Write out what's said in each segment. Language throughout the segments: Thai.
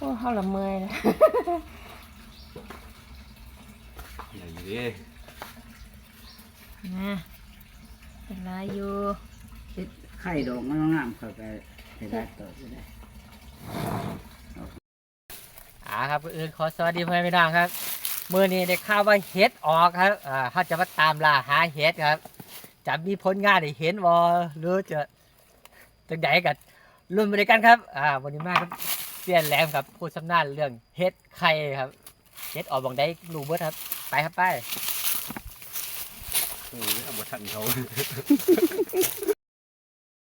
โอ้เฮาละเมอยนะไหนดินะเป็นไรอยู่เฮ็ดไข่ดอกมันงามเข้าไปให้ได้ต่อไปได้อ่าครับอื่นขอสวัสดีพ่อแม่พี่น้องครับมื่อนี้ได้ข่าวว่าเฮ็ดออกครับอ่าเขาจะมาตามล่าหาเฮ็ดครับ จะมีผลงานให้เห็นวอหรือจะจังใดกันรุ่นไปด้วยกันครับอ่าวันนี้มาครับ เสียนแหลมครับผู้ชำนาญเรื่องเฮ็ดไข่ครับเฮ็ดออกบางได้รู้เบิดครับ ไปครับไปโอ้ยเอาบทันเขา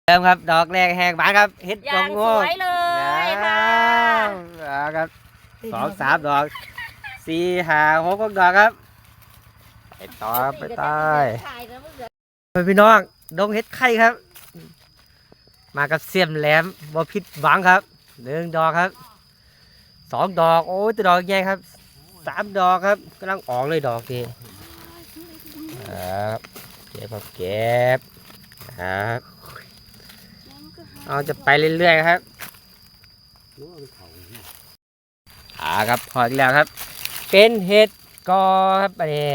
เริ่มครับ ดอกแรกแหกหวานครับเฮ็ดอกองย่างโง่สวยเลยค่ะอ่าครับสองสามดอกสี่ห้าหกดอกครับ ไปต่อครับไปต่อถ่ายแล้วมึงเดี๋ยวไปพี่น้องดงเฮ็ดไข่ครับ มากับเสียมแหลมบ่ผิดหวังครับ หนึ่งดอกครับสองดอกโอ้ยตัวดอกใหญ่ครับสามดอกครับกำลังออกเลยดอกนี้ครับเก็บครับเก็บครับเอาจะไปเรื่อยๆครับอ่าครับพออีกแล้วครับ เป็นเห็ดกอครับอันนี้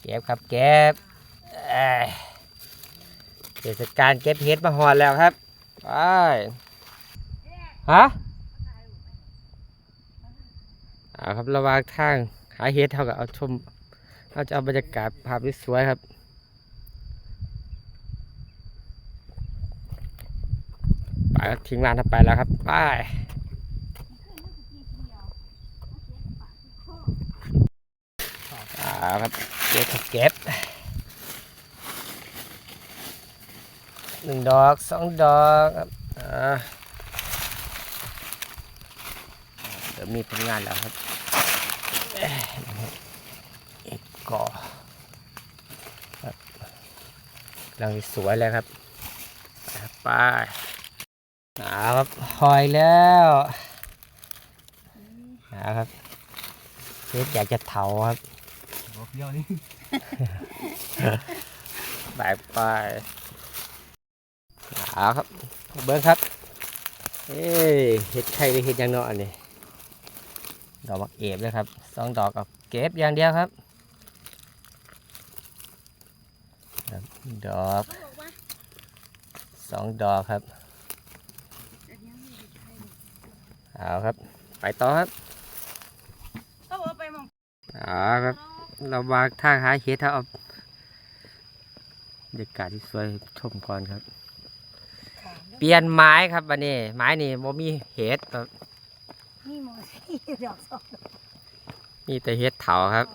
เก็บครับเก็บเอ้ยเทศกาลเก็บเห็ดมาหอดแล้วครับไป ฮะเอาครับระหว่างทางหาเห็ดเท่ากับเอาชมเราจะเอาบรรยากาศภาพสวยครับไปทิ้งร้านทับไปแล้วครับไปเอาครับเก็บครับเก็บหนึ่งดอกสองดอกครับอ่า เดี๋ยวมีผลงานแล้วครับเอ้ยเอกก่อครับกำลังสวยเลยครับไปเอาครับหอยแล้วเอาครับเฮ็ดอยากจะเถาครับดอกเดียวนี่ไปไปเอาครับเบิ้งครับเอ้ยเห็ดไข่หรือเห็ดหยังเนาะอันนี้ ดอกบักเอฟเลยครับสองดอกกับเก็บอย่างเดียวครับครับดอกสองดอกครับเอาครับ ไปต่อครับเขาบอกว่าไปหมองเอาครับ เราวางทางหาเห็ดครับเอาบรรยากาศที่สวยชมก่อนครับ เปลี่ยนไม้ครับวันนี้ ไม้นี่บ่มีเห็ดครับ นี่หมอที่ดอกสองมีแต่เห็ดเถาครับ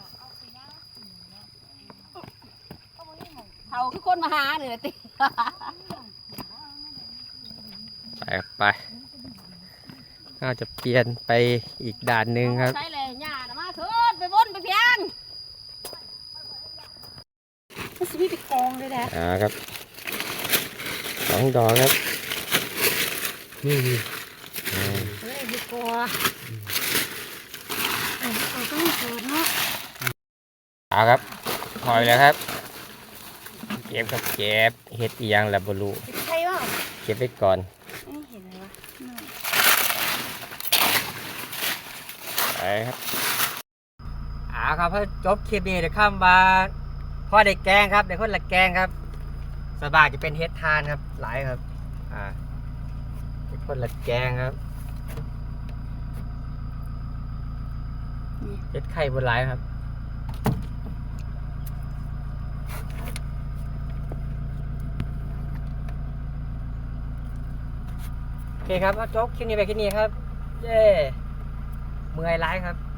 เขาคือคนมาหาเนี่ยติไปครับไปเราจะเปลี่ยนไปอีกด่านหนึ่งครับ ใช่เลยหญ้าน่ะมาเถิดไปวนไปเพียงมันสิมีไปกองเลยนะอ่าครับสองดอกครับ นี่นี่อ่าเฮ้ยดี กว่าเอาต้องเกิดเนาะเอาครับพอยแล้วครับ เก็บครับเก็บเห็ดอีหยังล้วบรูใช่ป่ะเก็บไว้ก่อนไม่เห็นเลยวะไปครับอาครับเพื่อจบคลิปนี้เดี๋ยวข้ามมาพ่อเด็กแกงครับเด็กคนละแกงครับสบายจะเป็นเฮ็ดทานครับ หลายครับ อ่าเด็กคนละแกงครับ เฮ็ดไข่บนหลายครับโอเคครับจบคลิปนี้ไปคลิปนี้ครับ เย้เมื่อยร้ายครับ